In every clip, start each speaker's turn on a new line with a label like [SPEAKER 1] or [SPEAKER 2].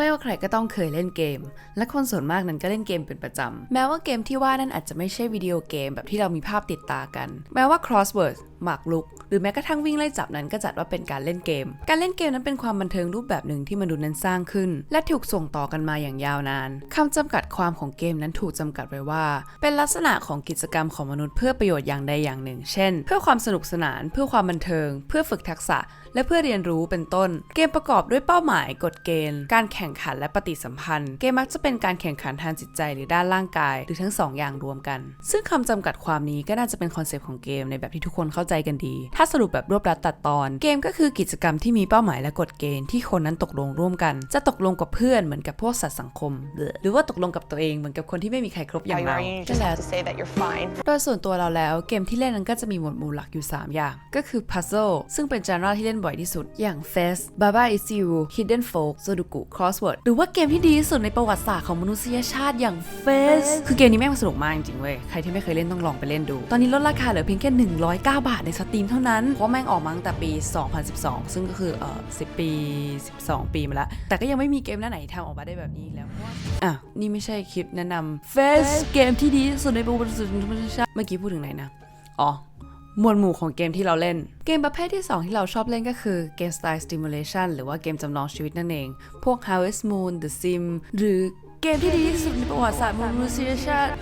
[SPEAKER 1] ไม่ว่าใครก็ต้องเคยเล่นเกม และคนส่วนมากนั้นก็เล่นเกมเป็นประจำ แม้ว่าเกมที่ว่านั้นอาจจะไม่ใช่วิดีโอเกมแบบที่เรามีภาพติดตากัน แม้ว่า crossword หมากลุก หรือแม้กระทั่งวิ่งไล่จับนั้นก็จัดว่าเป็นการเล่นเกม การเล่นเกมนั้นเป็นความบันเทิงรูปแบบหนึ่งที่มนุษย์นั้นสร้างขึ้น และถูกส่งต่อกันมาอย่างยาวนานคำจำกัดความของเกมนั้นถูกจำกัดไว้ว่า เป็นลักษณะของกิจกรรมของมนุษย์เพื่อประโยชน์อย่างใดอย่างหนึ่ง เช่น เพื่อความสนุกสนาน เพื่อความบันเทิง เพื่อฝึกทักษะและเพื่อเรียนรู้เป็นต้น เกมประกอบด้วยเป้าหมาย กฎเกณฑ์ การแข่งขันและปฏิสัมพันธ์ เกมมักจะเป็นการแข่งขันทางจิตใจหรือด้านร่างกาย หรือทั้งสองอย่างรวมกัน ซึ่งคำจำกัดความนี้ก็น่าจะเป็นคอนเซปต์ของเกมในแบบที่ทุกคนเข้าใจกันดี ถ้าสรุปแบบรวบรัดตัดตอน เกมก็คือกิจกรรมที่มีเป้าหมายและกฎเกณฑ์ที่คนนั้นตกลงร่วมกัน จะตกลงกับเพื่อนเหมือนกับพวกสัตว์สังคม หรือว่าตกลงกับตัวเองเหมือนกับคนที่ไม่มีใครครบอย่าง
[SPEAKER 2] you
[SPEAKER 1] เรา
[SPEAKER 2] are, you
[SPEAKER 1] ก็
[SPEAKER 2] just
[SPEAKER 1] แล้ว
[SPEAKER 2] have to say that you're fine.
[SPEAKER 1] โดยส่วนตัวเราแล้วเกมที่เล่นนั้นก็จะมีหมวดหมู่หลักอยู่ 3 อย่าง ก็คือ Puzzle ซึ่งเป็น genre ที่เล่นบ่อยที่สุด อย่าง Fest Baba Is You Hidden Folk Sudoku Crossword หรือว่าเกมที่ดีที่สุดในประวัติศาสตร์ของมนุษยชาติอย่าง Fest คือเกมนี้แม่งสนุกมากจริงๆเว้ย ใครที่ไม่เคยเล่นต้องลองไปเล่นดู ตอนนี้ลดราคาเหลือเพียงแค่ 109 บาทในสตรีมเท่านั้น เพราะแม่งออกมาตั้งแต่ปี 2012 ซึ่งก็คือเอ่อ10 ปี 12 ปีมาแล้ว แต่ก็ยังไม่มีเกมหน้าไหนทำออกมาได้แบบนี้อีกแล้วเพราะว่าอะนี่ไม่ใช่คลิปแนะนำ Fest เกมที่ดีที่สุดในประวัติศาสตร์ของมนุษยชาติเมื่อกี้พูดถึงไหนนะอ๋อ หมวดหมู่ของเกมที่เราเล่น เกมประเภทที่ 2 ที่เราชอบเล่นก็คือเกมสไตล์ Stimulation หรือว่าเกมจำลองชีวิตนั่นเอง พวก Harvest Moon The Sim หรือเกมที่ดีที่สุดในประวัติศาสตร์มนุษยชาติ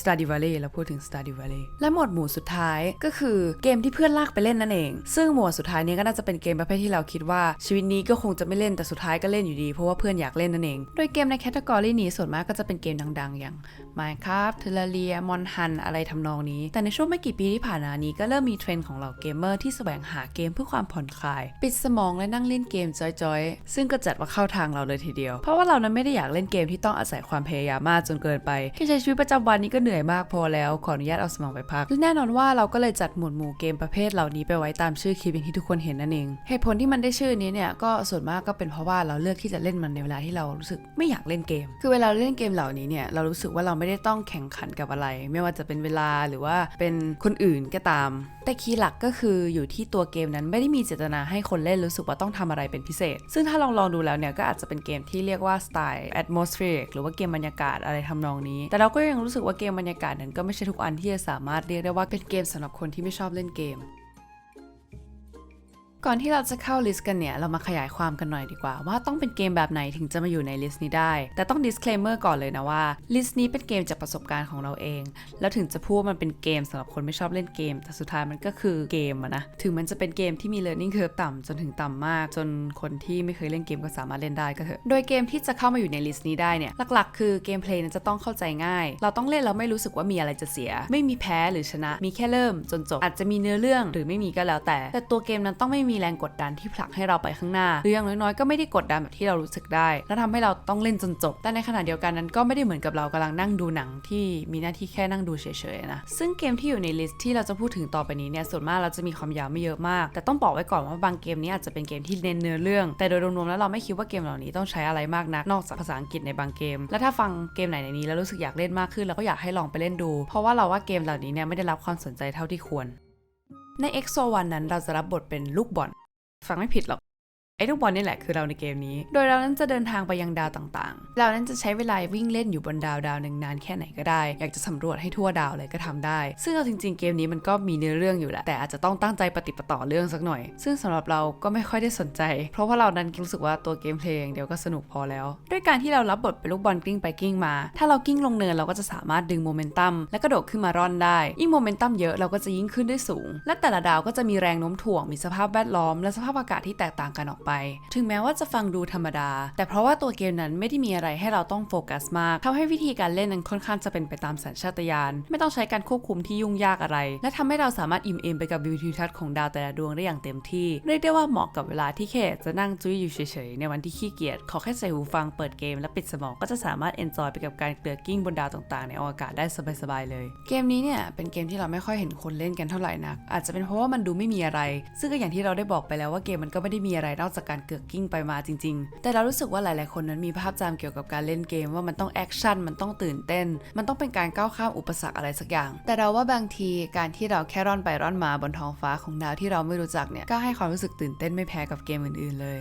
[SPEAKER 1] Stardew Valley เราพูดถึง Stardew Valley และหมวดหมู่สุดท้ายก็คือเกมที่เพื่อนลากไปเล่นนั่นเอง ซึ่งหมวดสุดท้ายนี้ก็น่าจะเป็นเกมประเภทที่เราคิดว่าชีวิตนี้ก็คงจะไม่เล่นแต่สุดท้ายก็เล่นอยู่ดีเพราะว่าเพื่อนอยากเล่นนั่นเอง โดยเกมในแคตตากรีนี้ส่วนมากก็จะเป็นเกมดัง ๆ อย่าง Minecraft Terraria Mon Hun อะไรทำนองนี้ แต่ในช่วงไม่กี่ปีที่ผ่านมานี้ก็เริ่มมีเทรนด์ของเหล่าเกมเมอร์ที่แสวงหาเกมเพื่อความผ่อนคลาย ปิดสมองและนั่งเล่นเกมจอยๆ ซึ่งก็จัดว่าเข้าทางเราเลยทีเดียว เพราะว่าเรานั้นไม่ได้อยากเล่นเกมที่ต้องอาศัยความพยายามมากจนเกินไปแค่ใช้ชีวิตประจำวันนี้ก็เหนื่อยมากพอแล้วขออนุญาตเอาสมองไปพักและแน่นอนว่าเราก็เลยจัดหมวดหมู่เกมประเภทเหล่านี้ไปไว้ตามชื่อคลิปอย่างที่ทุกคนเห็นนั่นเองเหตุผลที่มันได้ชื่อนี้เนี่ยก็ส่วนมากก็เป็นเพราะว่าเราเลือกที่จะเล่นมันในเวลาที่เรารู้สึกไม่อยากเล่นเกม คือเวลาเล่นเกมเหล่านี้เนี่ยเรารู้สึกว่าเราไม่ได้ต้องแข่งขันกับอะไร ไม่ว่าจะเป็นเวลาหรือว่าเป็นคนอื่นก็ตาม แต่คีย์หลักก็คืออยู่ที่ตัวเกมนั้นไม่ได้มีเจตนาให้คนเล่นรู้สึกว่าต้องทำอะไรเป็นพิเศษ ซึ่งถ้าลองลองดูแล้วเนี่ยก็อาจจะเป็นเกมที่เรียกว่าสไตล์ atmospheric หรือว่าเกมบรรยากาศอะไรทำนองนี้ แต่เราก็ยังรู้สึกว่าเกมบรรยากาศนั้นก็ไม่ใช่ทุกอันที่จะสามารถเรียกได้ว่าเป็นเกมสำหรับคนที่ไม่ชอบเล่นเกม ก่อนที่เราจะเข้าลิสต์กันเนี่ย เรามาขยายความกันหน่อยดีกว่า ว่าต้องเป็นเกมแบบไหนถึงจะมาอยู่ในลิสต์นี้ได้ แต่ต้อง disclaimer ก่อนเลยนะว่าลิสต์นี้เป็นเกมจากประสบการณ์ของเราเอง แล้วถึงจะพูดมันเป็นเกมสำหรับคนไม่ชอบเล่นเกม แต่สุดท้ายมันก็คือเกมอะนะ ถึงมันจะเป็นเกมที่มี learning curve ต่ำจนถึงต่ำมาก จนคนที่ไม่เคยเล่นเกมก็สามารถเล่นได้ก็เถอะ โดยเกมที่จะเข้ามาอยู่ในลิสต์นี้ได้เนี่ย หลักๆ คือเกมเพลย์นั้นจะต้องเข้าใจง่าย เราต้องเล่นแล้วไม่รู้สึกว่ามีอะไรจะเสีย ไม่มีแพ้หรือชนะ มีแค่เริ่มจนจบ อาจจะมีเนื้อเรื่องหรือไม่มีก็แล้วแต่ แต่ตัวเกมนั้นต้องไม่มีมีแรงกดดันที่ผลักให้เราไปข้างหน้า หรืออย่างน้อยๆก็ไม่ได้กดดันแบบที่เรารู้สึกได้ และทำให้เราต้องเล่นจนจบ แต่ในขณะเดียวกันนั้นก็ไม่ได้เหมือนกับเรากำลังนั่งดูหนังที่มีหน้าที่แค่นั่งดูเฉยๆนะ ซึ่งเกมที่อยู่ในลิสต์ที่เราจะพูดถึงต่อไปนี้เนี่ย ส่วนมากเราจะมีความยาวไม่เยอะมาก แต่ต้องบอกไว้ก่อนว่าบางเกมนี้อาจจะเป็นเกมที่เน้นเนื้อเรื่อง แต่โดยรวมๆแล้วเราไม่คิดว่าเกมเหล่านี้ต้องใช้อะไรมากนัก นอกจากภาษาอังกฤษในบางเกม และถ้าฟังเกมไหนในนี้แล้วรู้สึกอยากเล่นมากขึ้นเราก็อยากให้ลองไปเล่นดู เพราะว่าเราว่าเกมเหล่านี้เนี่ยไม่ได้รับความสนใจเท่าที่ควร ใน EXO 1นั้นเราจะรับบทเป็นลูกบอลฟังไม่ผิดหรอก ไอ้ลูกบอลนี่แหละคือเราในเกมนี้ โดยเรานั้นจะเดินทางไปยังดาวต่างๆ เรานั้นจะใช้เวลาวิ่งเล่นอยู่บนดาวดาวหนึ่งนานแค่ไหนก็ได้ อยากจะสำรวจให้ทั่วดาวเลยก็ทำได้ ซึ่งเอาจริงๆเกมนี้มันก็มีเนื้อเรื่องอยู่แหละ แต่อาจจะต้องตั้งใจปฏิปต่อเรื่องสักหน่อย ซึ่งสำหรับเราก็ไม่ค่อยได้สนใจ เพราะว่าเรานั้นรู้สึกว่าตัวเกมเพลงอย่างเดียวก็สนุกพอแล้ว ด้วยการที่เรารับบทเป็นลูกบอลกลิ้งไปกลิ้งมา ถ้าเรากลิ้งลงเนินเราก็จะสามารถดึงโมเมนตัมและกระโดดขึ้นมาร่อนได้ ยิ่งโมเมนตัมเยอะเราก็จะยิ่งขึ้นได้สูง และแต่ละดาวก็จะมีแรงโน้มถ่วงมีสภาพแวดล้อม และสภาพอากาศที่แตกต่างกันออกไป ถึงแม้ว่าจะฟังดูธรรมดา แต่เพราะว่าตัวเกมนั้นไม่ได้มีอะไรให้เราต้องโฟกัสมากทำให้วิธีการเล่นนั้นค่อนข้างจะเป็นไปตามสัญชาตญาณไม่ต้องใช้การควบคุมที่ยุ่งยากอะไร และทำให้เราสามารถอิ่มเอมไปกับวิวทิวทัศน์ของดาวแต่ละดวงได้อย่างเต็มที่เรียกได้ว่าเหมาะกับเวลาที่แค่จะนั่งจุ้ยอยู่เฉยๆในวันที่ขี้เกียจขอแค่ใส่หูฟังเปิดเกมและปิดสมองก็จะสามารถเอนจอยไปกับการเกลือกิ้งบนดาวต่างๆ ในอวกาศได้สบายๆเลย เกมนี้เนี่ยเป็นเกมที่เราไม่ค่อยเห็นคนเล่นกันเท่าไหร่นักอาจจะเป็นเพราะว่ามันดูไม่มีอะไร ซึ่งก็อย่างที่เราได้บอกไปแล้วว่าเกมมันก็ไม่ได้มีอะไรนอกจากการเกือกกิ้งไปมาจริง ๆ แต่เรารู้สึกว่าหลาย ๆ คนนั้นมีภาพจำเกี่ยวกับการเล่นเกมว่ามันต้องแอคชั่นมันต้องตื่นเต้น มันต้องเป็นการก้าวข้ามอุปสรรคอะไรสักอย่าง แต่เราว่าบางทีการที่เราแค่ร่อนไปร่อนมาบนท้องฟ้าของดาวที่เราไม่รู้จักเนี่ยก็ให้ความรู้สึกตื่นเต้นไม่แพ้กับเกมอื่น ๆ เลย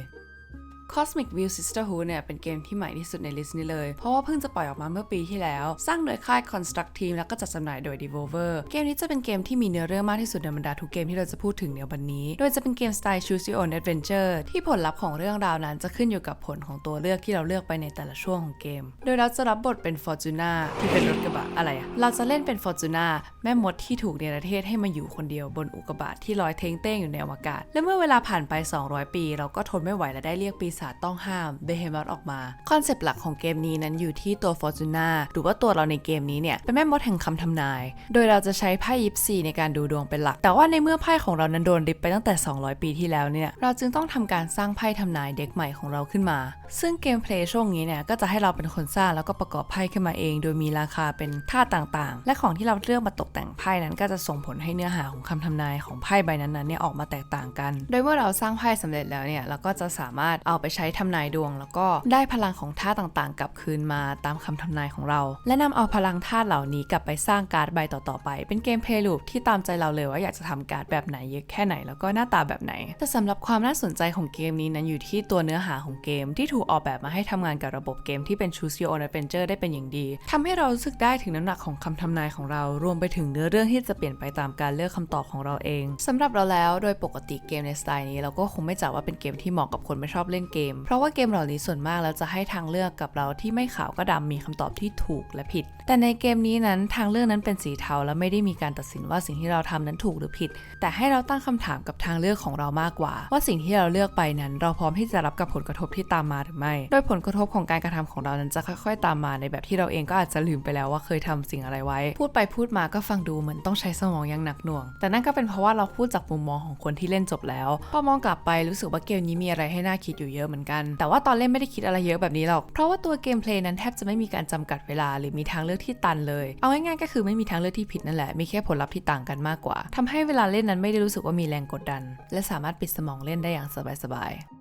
[SPEAKER 1] Cosmic View Sisterhood เนี่ยเป็นเกมที่ใหม่ที่สุดในลิสต์นี้เลย เพราะว่าเพิ่งจะปล่อยออกมาเมื่อปีที่แล้ว สร้างโดยค่าย Construct Team แล้วก็จัดจำหน่ายโดย Devolver เกมนี้จะเป็นเกมที่มีเนื้อเรื่องมากที่สุดในบรรดาทุกเกมที่เราจะพูดถึงในวันนี้ โดยจะเป็นเกมสไตล์ Choose Your Own Adventure ที่ผลลัพธ์ของเรื่องราวนั้นจะขึ้นอยู่กับผลของตัวเลือกที่เราเลือกไปในแต่ละช่วงของเกม โดยเราจะรับบทเป็น Fortuna ที่เป็นรถกระบะอะไรอะเราจะเล่นเป็น Fortuna แม่มดที่ถูกเนรเทศให้มาอยู่คนเดียวบนอุกกาบาตที่ลอยเท้งเต้งอยู่ในอวกาศ และเมื่อเวลาผ่านไป 200 ปี เราก็ทนไม่ไหวและได้เรียกปีศาต้องห้ามเบเฮมอ h ออกมา คอนเซปต์หลักของเกมนี้นั้นอยู่ที่ตัว Fortuna หรือว่าตัวเราในเกมนี้เนี่ย เป็นแม่มดแห่งคำทำนาย โดยเราจะใช้ไพ่ยิปซีในการดูดวงเป็นหลัก แต่ว่าในเมื่อไพ่ของเรานั้นโดนริบไปตั้งแต่ 200 ปีที่แล้วเนี่ย เราจึงต้องทำการสร้างไพ่ทำนายเด็กใหม่ของเราขึ้นมา ซึ่งเกมเพลย์ช่วงนี้เนี่ยก็จะให้เราเป็นคนสร้างแล้วก็ประกอบไพ่ขึ้นมาเอง โดยมีราคาเป็นท่าต่างๆ และของที่เราเลือกมาตกแต่งไพ่นั้น ก็จะส่งผลให้เนื้อหาของคำทำนายของไพ่ใบนั้นๆเนี่ยออกมาแตกต่างกัน โดยเมื่อเราสร้างไพ่สำเร็จแล้วเนี่ยเราก็จะสามารถเอาไปใช้ทำนายดวง แล้วก็ได้พลังของท่าต่างๆ กลับคืนมาตามคำทำนายของเรา และนำเอาพลังธาตุเหล่านี้กลับไปสร้างการ์ดใบต่อๆไป เป็นเกมเพลย์ลูปที่ตามใจเราเลยว่าอยากจะทำการ์ดแบบไหนเยอะแค่ไหนแล้วก็หน้าตาแบบไหน แต่สำหรับความน่าสนใจของเกมนี้นั้นอยู่ที่ตัวเนื้อหาของเกม ที่ถูกออกแบบมาให้ทำงานกับระบบเกมที่เป็น Choose Your Own Adventure ได้เป็นอย่างดีทำให้เรารู้สึกได้ถึงน้ำหนักของคำทำนายของเรา รวมไปถึงเนื้อเรื่องที่จะเปลี่ยนไปตามการเลือกคำตอบของเราเองสำหรับเราแล้วโดยปกติเกมในสไตล์นี้เราก็คงไม่จัดว่าเป็นเกมที่เหมาะกับคนไม่ชอบเล่นเกมเพราะว่าเกมเหล่านี้ส่วนมากแล้วจะให้ทางเลือกกับเราที่ไม่ขาวก็ดำมีคำตอบที่ถูกและผิด แต่ในเกมนี้นั้นทางเลือกนั้นเป็นสีเทาและไม่ได้มีการตัดสินว่าสิ่งที่เราทำนั้นถูกหรือผิด แต่ให้เราตั้งคำถามกับทางเลือกของเรามากกว่า ว่าสิ่งที่เราเลือกไปนั้น เราพร้อมที่จะรับกับผลกระทบที่ตามมาหรือไม่ โดยผลกระทบของการกระทำของเรานั้นจะค่อย ๆ ตามมาในแบบที่เราเองก็อาจจะลืมไปแล้วว่าเคยทำสิ่งอะไรไว้ พูดไปพูดมาก็ฟังดูเหมือนต้องใช้สมองอย่างหนักหน่วง แต่นั่นก็เป็นเพราะว่าเราพูดจากมุมมองของคนที่เล่นจบแล้วพอมองกลับไปรู้สึกว่าเกมนี้มีอะไรให้น่าคิดอยู่เยอะเหมือนกัน แต่ว่าตอนเล่นไม่ได้คิดอะไรเยอะแบบนี้หรอก เพราะว่าตัวเกมเพลย์นั้นแทบจะไม่มีการจำกัดเวลาหรือมีทางเลือกที่ตันเลย เอาง่ายๆก็คือไม่มีทางเลือกที่ผิดนั่นแหละ มีแค่ผลลัพธ์ที่ต่างกันมากกว่าทำให้เวลาเล่นนั้นไม่ได้รู้สึกว่ามีแรงกดดัน และสามารถปิดสมองเล่นได้อย่างสบายๆ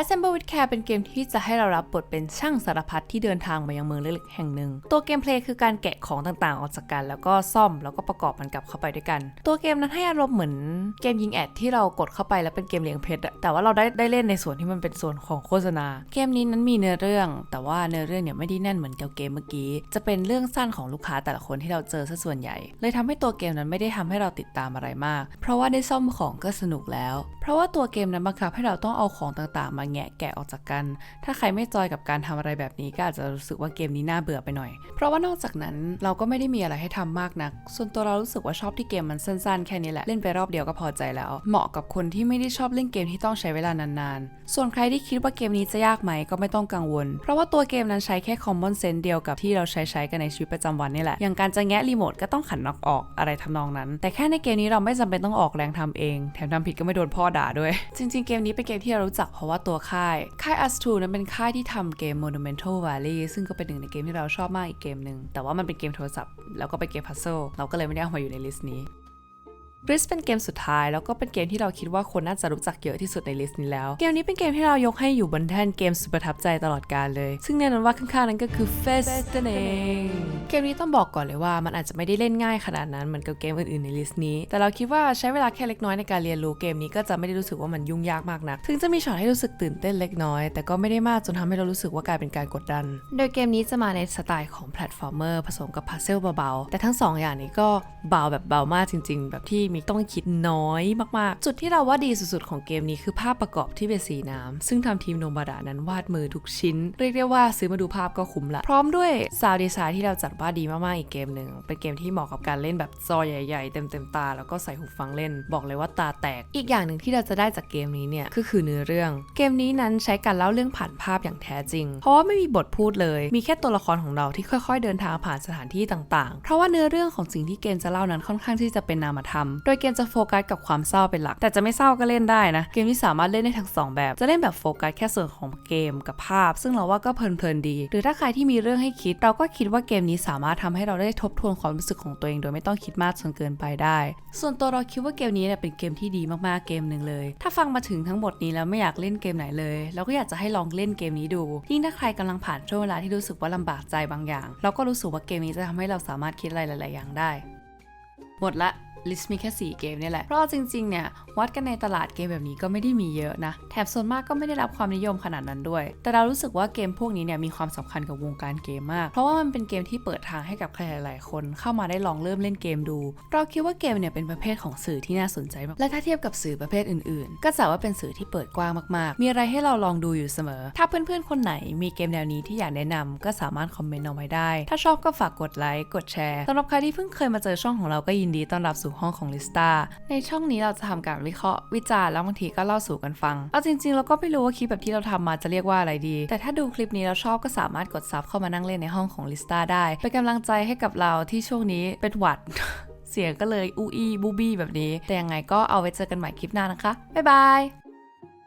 [SPEAKER 1] Assemble with Care เป็นเกมที่จะให้เรารับบทเป็นช่างสารพัดที่เดินทางมายังเมืองเล็กๆแห่งหนึ่ง ตัวเกมเพลย์คือการแกะของต่างๆ ออกจากกัน แล้วก็ซ่อมแล้วก็ประกอบมันกลับเข้าไปด้วยกัน ตัวเกมนั้นให้อารมณ์เหมือนเกมยิงแอดที่เรากดเข้าไปแล้วเป็นเกมเลี้ยงเพชรอะแต่ว่าเราได้ได้เล่นในส่วนที่มันเป็นส่วนของโฆษณา เกมนี้นั้นมีเนื้อเรื่อง แต่ว่าเนื้อเรื่องเนี่ยไม่ได้แน่นเหมือนกับเกมเมื่อกี้ จะเป็นเรื่องสั้นของลูกค้าแต่ละคนที่เราเจอซะส่วนใหญ่ เลยทำให้ตัวเกมนั้นไม่ได้ทำให้เราติดตามอะไรมาก เพราะว่าได้ซ่อมของก็สนุกแล้ว เพราะว่าตัวเกมนั้นบังคับให้เราต้องเอาของต่างๆมาแงะแกะออกจากกัน ถ้าใครไม่จอยกับการทำอะไรแบบนี้ก็อาจจะรู้สึกว่าเกมนี้น่าเบื่อไปหน่อย เพราะว่านอกจากนั้นเราก็ไม่ได้มีอะไรให้ทำมากนัก ส่วนตัวเรารู้สึกว่าชอบที่เกมมันสั้นๆ แค่นี้แหละ เล่นไปรอบเดียวก็พอใจแล้ว เหมาะกับคนที่ไม่ได้ชอบเล่นเกมที่ต้องใช้เวลานานๆ ส่วนใครที่คิดว่าเกมนี้จะยากไหมก็ไม่ต้องกังวล เพราะว่าตัวเกมนั้นใช้แค่ common sense เดียวกับที่เราใช้ใช้กันในชีวิตประจำวันนี่แหละ อย่างการจะแงะรีโมทก็ต้องขันน็อกออกอะไรทำนองนั้น แต่แค่ในเกมนี้เราไม่จำเป็นต้องออกแรงทำเอง แถมทำผิดก็ไม่โดนพ่อด่าด้วย จริง ๆ เกมนี้เป็นเกมที่เรารู้จักเพราะว่าตัวค่าย ค่าย u s 2นั้นเป็นค่ายที่ทำเกม Monumental Valley ซึ่งก็เป็นหนึ่งในเกมที่เราชอบมากอีกเกมหนึ่งแต่ว่ามันเป็นเกมโทรศัพท์แล้วก็เป็นเกมพัซเซิลเราก็เลยไม่ได้เอามาอยู่ในลิสต์นี้ บริสเป็นเกมสุดท้ายแล้วก็เป็นเกมที่เราคิดว่าคนน่าจะรู้จักเยอะที่สุดในลิสต์นี้แล้ว เกมนี้เป็นเกมที่เรายกให้อยู่บนแท่นเกมสุดประทับใจตลอดกาลเลย ซึ่งแน่นอนว่าข้างๆนั้นก็คือ Fest นั่นเองเกมนี้ต้องบอกก่อนเลยว่ามันอาจจะไม่ได้เล่นง่ายขนาดนั้นเหมือนกับเกมอื่นๆในลิสต์นี้ แต่เราคิดว่าใช้เวลาแค่เล็กน้อยในการเรียนรู้เกมนี้ก็จะไม่ได้รู้สึกว่ามันยุ่งยากมากนัก ถึงจะมีช็อตให้รู้สึกตื่นเต้นเล็กน้อย แต่ก็ไม่ได้มากจนทำให้เรารู้สึกว่ากลายเป็นการกดดัน โดยเกมนี้จะมาในสไตล์ของแพลตฟอร์มเมอร์ผสมกับพัซเซิลเบาๆแต่ทั้งสองอย่างนี้ก็เบาแบบเบามากจริง ๆ แบบที่มีต้องคิดน้อยมากๆ จุดที่เราว่าดีสุดๆของเกมนี้คือภาพประกอบที่เป็นสีน้ำซึ่งทำทีมโนบาดานั้นวาดมือทุกชิ้น เรียกได้ว่าซื้อมาดูภาพก็คุ้มละ พร้อมด้วยซาวดีไซน์ที่เราจัดว่าดีมากๆอีกเกมหนึ่งเป็นเกมที่เหมาะกับการเล่นแบบจอใหญ่ๆ เต็มๆตา แล้วก็ใส่หูฟังเล่น บอกเลยว่าตาแตก อีกอย่างหนึ่งที่เราจะได้จากเกมนี้เนี่ยก็คือเนื้อเรื่อง เกมนี้นั้นใช้การเล่าเรื่องผ่านภาพอย่างแท้จริง เพราะว่าไม่มีบทพูดเลย มีแค่ตัวละครของเราที่ค่อย ๆ เดินทางผ่านสถานที่ต่างๆ เพราะว่าเนื้อเรื่องของสิ่งที่เกมจะเล่านั้นค่อนข้างที่จะเป็นนามธรรมโดยเกมจะโฟกัสกับความเศร้าเป็นหลัก แต่จะไม่เศร้าก็เล่นได้นะ เกมที่สามารถเล่นได้ทั้งสองแบบ จะเล่นแบบโฟกัสแค่ส่วนของเกมกับภาพ ซึ่งเราว่าก็เพลินๆดี หรือถ้าใครที่มีเรื่องให้คิด เราก็คิดว่าเกมนี้สามารถทำให้เราได้ทบทวนความรู้สึกของตัวเอง โดยไม่ต้องคิดมากจนเกินไปได้ ส่วนตัวเราคิดว่าเกมนี้เนี่ยเป็นเกมที่ดีมากๆเกมหนึ่งเลย ถ้าฟังมาถึงทั้งหมดนี้แล้วไม่อยากเล่นเกมไหนเลย เราก็อยากจะให้ลองเล่นเกมนี้ดูยิ่งถ้าใครกำลังผ่านช่วงเวลาที่รู้สึกว่าลำบากใจบางอย่าง เราก็รู้สึกว่าเกมนี้จะทำให้เราสามารถคิดอะไรหลาย ๆ อย่างได้ หมดละ ลิสต์มีแค่ 4 เกมเนี่ยแหละ เพราะจริงๆ เนี่ย วัดกันในตลาดเกมแบบนี้ก็ไม่ได้มีเยอะนะ แถมส่วนมากก็ไม่ได้รับความนิยมขนาดนั้นด้วย แต่เรารู้สึกว่าเกมพวกนี้เนี่ยมีความสำคัญกับวงการเกมมาก เพราะว่ามันเป็นเกมที่เปิดทางให้กับใครหลายๆ คนเข้ามาได้ลองเริ่มเล่นเกมดู เราคิดว่าเกมเนี่ยเป็นประเภทของสื่อที่น่าสนใจมาก และถ้าเทียบกับสื่อประเภทอื่นๆ ก็จะว่าเป็นสื่อที่เปิดกว้างมากๆ มีอะไรให้เราลองดูอยู่เสมอ ถ้าเพื่อนๆ คนไหนมีเกมแนวนี้ที่อยากแนะนำก็สามารถคอมเมนต์เอาไว้ได้ ถ้าชอบก็ฝากกดไลค์ กดแชร์สำหรับใครที่เพิ่งเคยมาเจอช่องของเราก็ยินดีต้อนรับสูห้องของลิสตาในช่องนี้เราจะทำการวิเคราะห์วิจารณ์แล้วบางทีก็เล่าสู่กันฟัง เอาจริงๆ เราก็ไม่รู้ว่าคลิปแบบที่เราทำมาจะเรียกว่าอะไรดี แต่ถ้าดูคลิปนี้แล้วชอบก็สามารถกดซับเข้ามานั่งเล่นในห้องของลิสตาได้ เป็นกำลังใจให้กับเราที่ช่วงนี้เป็นหวัด เสียงก็เลยอูอีบูบี้แบบนี้ แต่ยังไงก็เอาไว้เจอกันใหม่คลิปหน้านะคะบ๊ายบาย